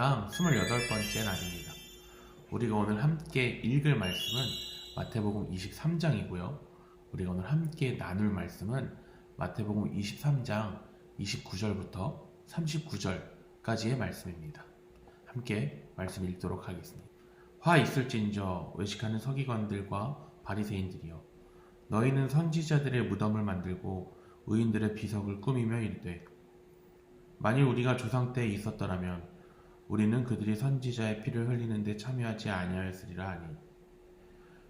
묵상 28번째 날입니다. 우리가 오늘 함께 읽을 말씀은 마태복음 23장이고요. 우리가 오늘 함께 나눌 말씀은 마태복음 23장 29절부터 39절까지의 말씀입니다. 함께 말씀 읽도록 하겠습니다. 화 있을진저 외식하는 서기관들과 바리새인들이여 너희는 선지자들의 무덤을 만들고 의인들의 비석을 꾸미며 이르되 만일 우리가 조상 때에 있었더라면 우리는 그들이 선지자의 피를 흘리는데 참여하지 아니하였으리라 하니.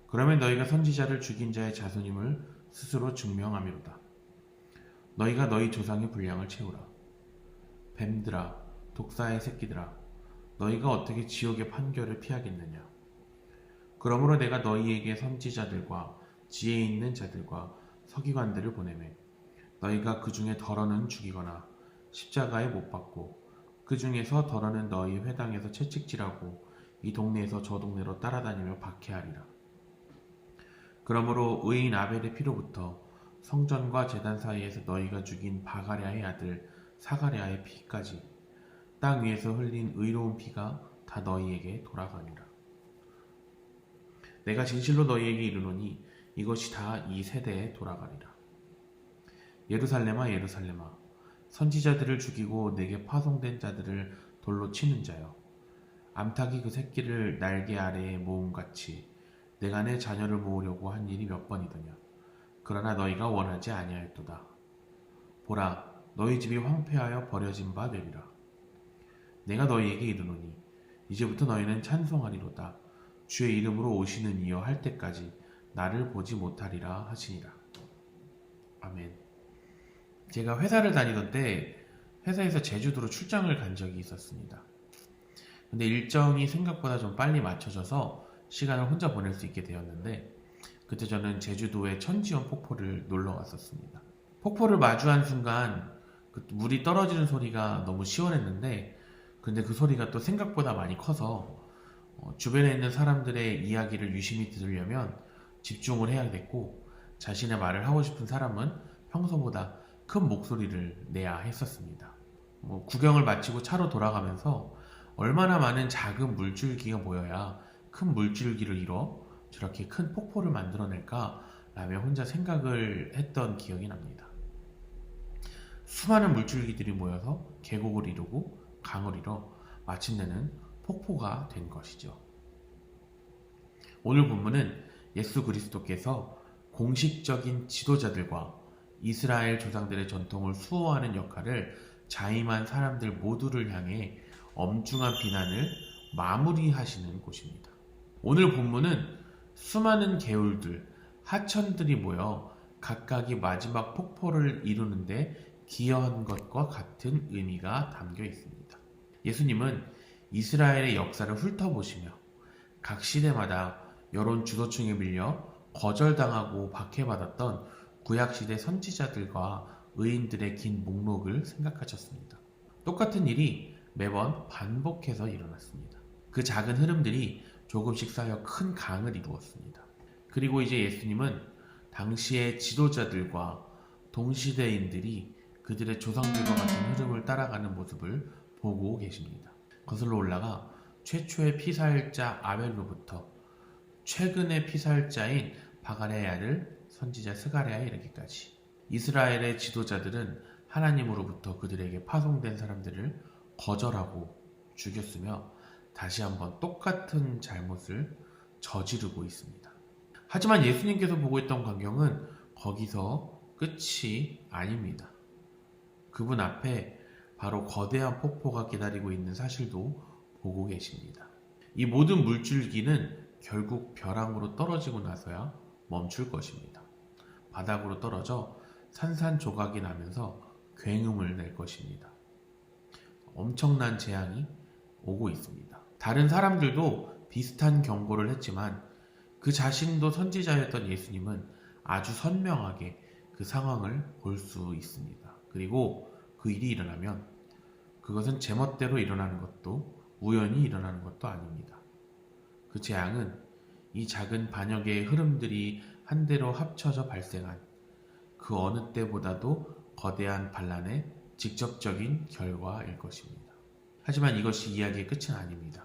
그러면 너희가 선지자를 죽인 자의 자손임을 스스로 증명하미로다. 너희가 너희 조상의 분량을 채우라. 뱀들아 독사의 새끼들아 너희가 어떻게 지옥의 판결을 피하겠느냐? 그러므로 내가 너희에게 선지자들과 지혜 있는 자들과 서기관들을 보내매 너희가 그 중에 덜어는 죽이거나 십자가에 못 박고 그 중에서 덜어는 너희 회당에서 채찍질하고 이 동네에서 저 동네로 따라다니며 박해하리라. 그러므로 의인 아벨의 피로부터 성전과 제단 사이에서 너희가 죽인 바가랴의 아들 사가랴의 피까지 땅 위에서 흘린 의로운 피가 다 너희에게 돌아가니라. 내가 진실로 너희에게 이르노니 이것이 다 이 세대에 돌아가리라. 예루살렘아 예루살렘아 선지자들을 죽이고 내게 파송된 자들을 돌로 치는 자여 암탉이 그 새끼를 날개 아래에 모음같이 내가 내 자녀를 모으려고 한 일이 몇 번이더냐. 그러나 너희가 원하지 아니하였도다. 보라 너희 집이 황폐하여 버려진 바 되리라. 내가 너희에게 이르노니 이제부터 너희는 찬송하리로다. 주의 이름으로 오시는 이여 할 때까지 나를 보지 못하리라 하시니라. 아멘 제가 회사를 다니던 때 회사에서 제주도로 출장을 간 적이 있었습니다. 근데 일정이 생각보다 좀 빨리 맞춰져서 시간을 혼자 보낼 수 있게 되었는데 그때 저는 제주도의 천지연 폭포를 놀러 갔었습니다. 폭포를 마주한 순간 그 물이 떨어지는 소리가 너무 시원했는데 근데 그 소리가 또 생각보다 많이 커서 어, 주변에 있는 사람들의 이야기를 유심히 들으려면 집중을 해야 됐고 자신의 말을 하고 싶은 사람은 평소보다 큰 목소리를 내야 했었습니다. 뭐 구경을 마치고 차로 돌아가면서 얼마나 많은 작은 물줄기가 모여야 큰 물줄기를 이뤄 저렇게 큰 폭포를 만들어낼까 라며 혼자 생각을 했던 기억이 납니다. 수많은 물줄기들이 모여서 계곡을 이루고 강을 이뤄 마침내는 폭포가 된 것이죠. 오늘 본문은 예수 그리스도께서 공식적인 지도자들과 이스라엘 조상들의 전통을 수호하는 역할을 자임한 사람들 모두를 향해 엄중한 비난을 마무리하시는 곳입니다. 오늘 본문은 수많은 개울들, 하천들이 모여 각각이 마지막 폭포를 이루는데 기여한 것과 같은 의미가 담겨 있습니다. 예수님은 이스라엘의 역사를 훑어보시며 각 시대마다 여론 주도층에 밀려 거절당하고 박해받았던 구약시대 선지자들과 의인들의 긴 목록을 생각하셨습니다. 똑같은 일이 매번 반복해서 일어났습니다. 그 작은 흐름들이 조금씩 쌓여 큰 강을 이루었습니다. 그리고 이제 예수님은 당시의 지도자들과 동시대인들이 그들의 조상들과 같은 흐름을 따라가는 모습을 보고 계십니다. 거슬러 올라가 최초의 피살자 아벨로부터 최근의 피살자인 바가레의 아들 선지자 스가랴에 이르기까지 이스라엘의 지도자들은 하나님으로부터 그들에게 파송된 사람들을 거절하고 죽였으며 다시 한번 똑같은 잘못을 저지르고 있습니다. 하지만 예수님께서 보고 있던 광경은 거기서 끝이 아닙니다. 그분 앞에 바로 거대한 폭포가 기다리고 있는 사실도 보고 계십니다. 이 모든 물줄기는 결국 벼랑으로 떨어지고 나서야 멈출 것입니다. 바닥으로 떨어져 산산조각이 나면서 굉음을 낼 것입니다. 엄청난 재앙이 오고 있습니다. 다른 사람들도 비슷한 경고를 했지만 그 자신도 선지자였던 예수님은 아주 선명하게 그 상황을 볼 수 있습니다. 그리고 그 일이 일어나면 그것은 제멋대로 일어나는 것도 우연히 일어나는 것도 아닙니다. 그 재앙은 이 작은 반역의 흐름들이 한 대로 합쳐져 발생한 그 어느 때보다도 거대한 반란의 직접적인 결과일 것입니다. 하지만 이것이 이야기의 끝은 아닙니다.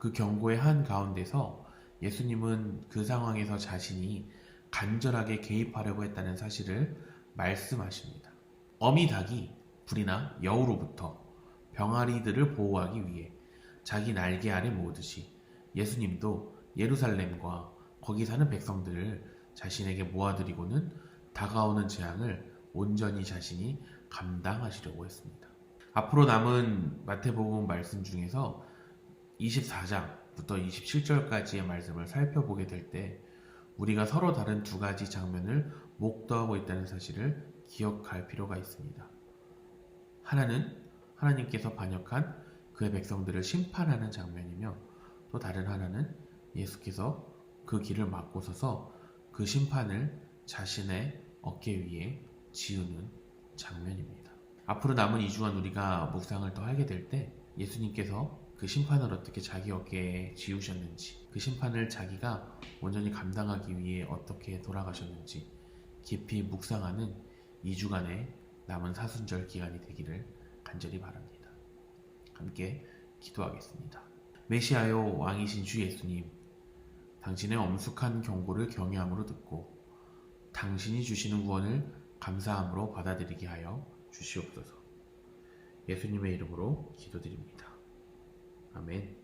그 경고의 한 가운데서 예수님은 그 상황에서 자신이 간절하게 개입하려고 했다는 사실을 말씀하십니다. 어미 닭이 불이나 여우로부터 병아리들을 보호하기 위해 자기 날개 아래 모으듯이 예수님도 예루살렘과 거기 사는 백성들을 자신에게 모아들이고는 다가오는 재앙을 온전히 자신이 감당하시려고 했습니다. 앞으로 남은 마태복음 말씀 중에서 24장부터 27절까지의 말씀을 살펴보게 될 때 우리가 서로 다른 두 가지 장면을 목도하고 있다는 사실을 기억할 필요가 있습니다. 하나는 하나님께서 반역한 그의 백성들을 심판하는 장면이며 또 다른 하나는 예수께서 그 길을 막고 서서 그 심판을 자신의 어깨 위에 지우는 장면입니다. 앞으로 남은 2주간 우리가 묵상을 더 하게 될 때 예수님께서 그 심판을 어떻게 자기 어깨에 지우셨는지 그 심판을 자기가 온전히 감당하기 위해 어떻게 돌아가셨는지 깊이 묵상하는 2주간의 남은 사순절 기간이 되기를 간절히 바랍니다. 함께 기도하겠습니다. 메시아요 왕이신 주 예수님 당신의 엄숙한 경고를 경외함으로 듣고 당신이 주시는 구원을 감사함으로 받아들이게 하여 주시옵소서. 예수님의 이름으로 기도드립니다. 아멘.